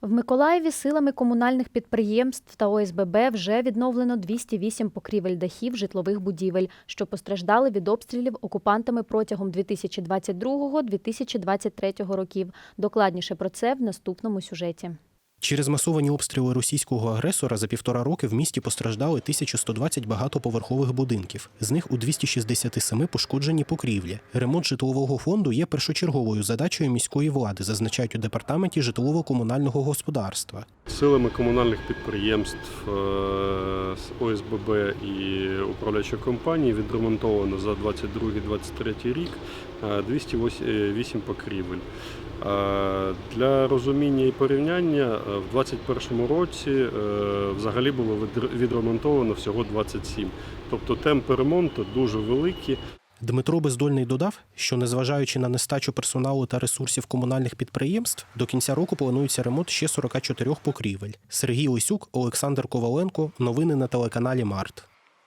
В Миколаєві силами комунальних підприємств та ОСББ вже відновлено 208 покрівель дахів житлових будівель, що постраждали від обстрілів окупантами протягом 2022-2023 років. Докладніше про це в наступному сюжеті. Через масовані обстріли російського агресора за півтора роки в місті постраждали 1120 багатоповерхових будинків. З них у 267 пошкоджені покрівлі. Ремонт житлового фонду є першочерговою задачею міської влади, зазначають у департаменті житлово-комунального господарства. Силами комунальних підприємств е, ОСББ і управляючої компанії відремонтовано за 22-23 рік е, 208 покрівель. Е, Для розуміння і порівняння е, в 2021 році е, взагалі було відр- відремонтовано всього 27. Тобто темпи ремонту дуже великі. Дмитро Бездольний додав, що незважаючи на нестачу персоналу та ресурсів комунальних підприємств, до кінця року планується ремонт ще 44 покрівель. Сергій Лисюк, Олександр Коваленко. Новини на телеканалі Март.